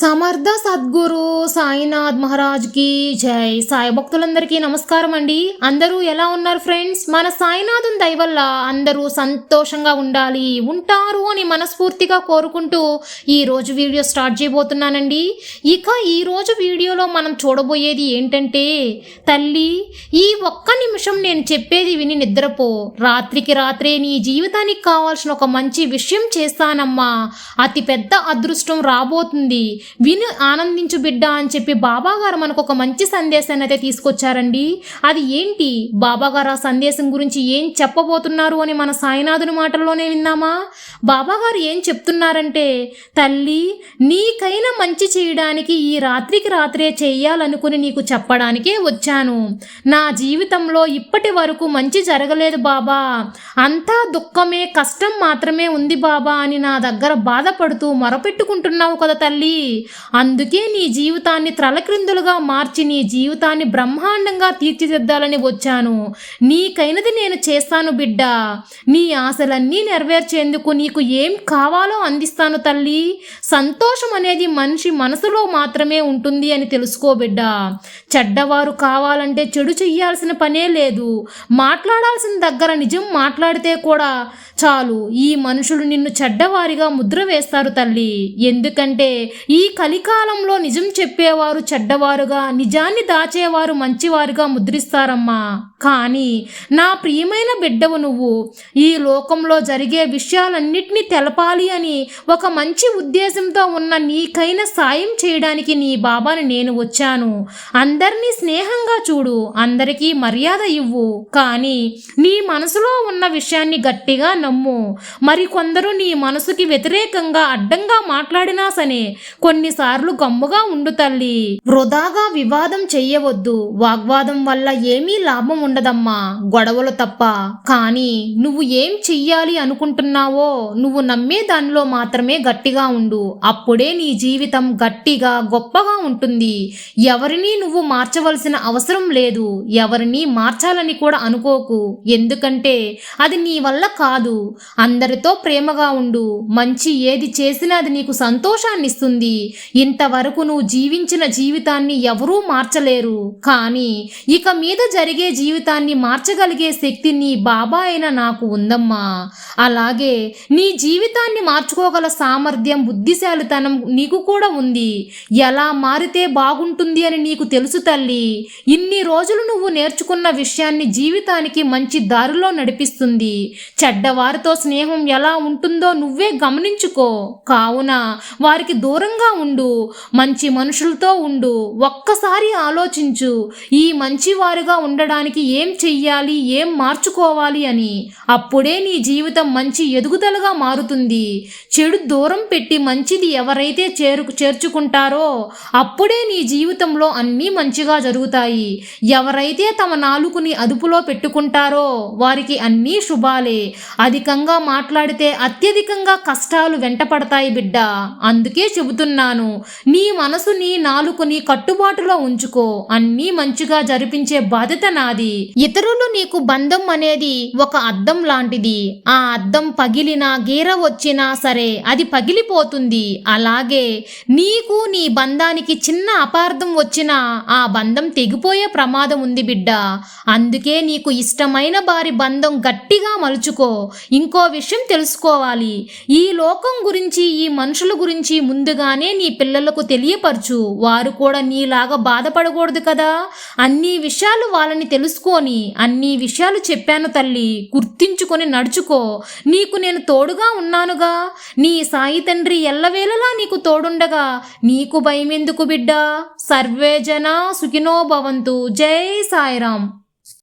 సమర్థ సద్గురు సాయినాథ్ మహారాజ్కి జై. సాయి భక్తులందరికీ నమస్కారం అండి. అందరూ ఎలా ఉన్నారు ఫ్రెండ్స్? మన సాయినాథుని దయ వల్ల అందరూ సంతోషంగా ఉండాలి ఉంటారు అని మనస్ఫూర్తిగా కోరుకుంటూ ఈ రోజు వీడియో స్టార్ట్ చేయబోతున్నానండి. ఇక ఈ రోజు వీడియోలో మనం చూడబోయేది ఏంటంటే తల్లి ఈ ఒక్క నిమిషం నేను చెప్పేది విని నిద్రపో. రాత్రికి రాత్రే నీ జీవితానికి కావాల్సిన ఒక మంచి విషయం చేస్తానమ్మా. అతి పెద్ద అదృష్టం రాబోతుంది. విను ఆనందించు బిడ్డ అని చెప్పి బాబాగారు మనకు ఒక మంచి సందేశాన్ని అయితే తీసుకొచ్చారండి. అది ఏంటి? బాబాగారు ఆ సందేశం గురించి ఏం చెప్పబోతున్నారు అని మన సాయినాథుని మాటల్లోనే విన్నామా? బాబాగారు ఏం చెప్తున్నారంటే తల్లి నీకైనా మంచి చేయడానికి ఈ రాత్రికి రాత్రే చేయాలనుకుని నీకు చెప్పడానికే వచ్చాను. నా జీవితంలో ఇప్పటి వరకు మంచి జరగలేదు బాబా. అంతా దుఃఖమే కష్టం మాత్రమే ఉంది బాబా అని నా దగ్గర బాధపడుతూ మొరపెట్టుకుంటున్నావు కదా తల్లి. అందుకే నీ జీవితాన్ని త్రలక్రిందులుగా మార్చి నీ జీవితాన్ని బ్రహ్మాండంగా తీర్చిదిద్దాలని వచ్చాను. నీకైనది నేను చేస్తాను బిడ్డ. నీ ఆశలన్నీ నెరవేర్చేందుకు నీకు ఏం కావాలో అందిస్తాను తల్లి. సంతోషం అనేది మనిషి మనసులో మాత్రమే ఉంటుంది అని తెలుసుకో బిడ్డ. చెడ్డవారు కావాలంటే చెడు చెయ్యాల్సిన పనే లేదు. మాట్లాడాల్సిన దగ్గర నిజం మాట్లాడితే కూడా చాలు ఈ మనుషులు నిన్ను చెడ్డవారిగా ముద్ర వేస్తారు తల్లి. ఎందుకంటే ఈ కలికాలంలో నిజం చెప్పేవారు చెడ్డవారుగా నిజాన్ని దాచేవారు మంచివారుగా ముద్రిస్తారమ్మా. కానీ నా ప్రియమైన బిడ్డవు నువ్వు ఈ లోకంలో జరిగే విషయాలన్నిటినీ తెలపాలి అని ఒక మంచి ఉద్దేశంతో ఉన్న నీకైన సాయం చేయడానికి నీ బాబాని నేను వచ్చాను. అందరినీ స్నేహంగా చూడు అందరికీ మర్యాద ఇవ్వు. కానీ నీ మనసులో ఉన్న విషయాన్ని గట్టిగా నమ్ము. మరి కొందరు నీ మనసుకి వ్యతిరేకంగా అడ్డంగా మాట్లాడినా సరే కొన్నిసార్లు గమ్ముగా ఉండు తల్లి. వృధాగా వివాదం చెయ్యవద్దు. వాగ్వాదం వల్ల ఏమీ లాభం ఉండదమ్మా. గొడవలు తప్ప. కానీ నువ్వు ఏం చెయ్యాలి అనుకుంటున్నావో నువ్వు నమ్మే దానిలో మాత్రమే గట్టిగా ఉండు. అప్పుడే నీ జీవితం గట్టిగా గొప్పగా ఉంటుంది. ఎవరిని నువ్వు మార్చవలసిన అవసరం లేదు. ఎవరిని మార్చాలని కూడా అనుకోకు. ఎందుకంటే అది నీ వల్ల కాదు. అందరితో ప్రేమగా ఉండు. మంచి ఏది చేసినా అది నీకు సంతోషాన్నిస్తుంది. ఇంతవరకు నువ్వు జీవించిన జీవితాన్ని ఎవరూ మార్చలేరు. కానీ ఇక మీద జరిగే జీవితాన్ని మార్చగలిగే శక్తి నీ బాబా అయిన నాకు ఉందమ్మా. అలాగే నీ జీవితాన్ని మార్చుకోగల సామర్థ్యం బుద్ధిశాలితనం నీకు కూడా ఉంది. ఎలా మారితే బాగుంటుంది అని నీకు తెలుసు తల్లి. ఇన్ని రోజులు నువ్వు నేర్చుకున్న విషయాన్ని జీవితానికి మంచి దారిలో నడిపిస్తుంది. చెడ్డవా వారితో స్నేహం ఎలా ఉంటుందో నువ్వే గమనించుకో. కావున వారికి దూరంగా ఉండు. మంచి మనుషులతో ఉండు. ఒక్కసారి ఆలోచించు. ఈ మంచివారుగా ఉండడానికి ఏం చెయ్యాలి? ఏం మార్చుకోవాలి అని. అప్పుడే నీ జీవితం మంచి ఎదుగుదలగా మారుతుంది. చెడు దూరం పెట్టి మంచిది ఎవరైతే చేరు చేర్చుకుంటారో అప్పుడే నీ జీవితంలో అన్నీ మంచిగా జరుగుతాయి. ఎవరైతే తమ నాలుగుని అదుపులో పెట్టుకుంటారో వారికి అన్నీ శుభాలే. అధికంగా మాట్లాడితే అత్యధికంగా కష్టాలు వెంటపడతాయి బిడ్డ. అందుకే చెబుతున్నాను నీ మనసు నీ నాలుకని కట్టుబాటులో ఉంచుకో. అన్నీ మంచిగా జరిపించే బాధ్యత నాది. ఇతరులు నీకు బంధం అనేది ఒక అద్దం లాంటిది. ఆ అద్దం పగిలినా గీర వచ్చినా సరే అది పగిలిపోతుంది. అలాగే నీకు నీ బంధానికి చిన్న అపార్థం వచ్చినా ఆ బంధం తెగిపోయే ప్రమాదం ఉంది బిడ్డ. అందుకే నీకు ఇష్టమైన వారి బంధం గట్టిగా మలుచుకో. ఇంకో విషయం తెలుసుకోవాలి. ఈ లోకం గురించి ఈ మనుషుల గురించి ముందుగానే నీ పిల్లలకు తెలియపరచు. వారు కూడా నీలాగా బాధపడకూడదు కదా. అన్ని విషయాలు వాళ్ళని తెలుసుకొని అన్ని విషయాలు చెప్పాను తల్లి. గుర్తించుకొని నడుచుకో. నీకు నేను తోడుగా ఉన్నానుగా. నీ సాయి తండ్రి ఎల్లవేళలా నీకు తోడుండగా. నీకు భయమెందుకు బిడ్డ? సర్వే జన సుఖినో భవంతు. జై సాయిరాం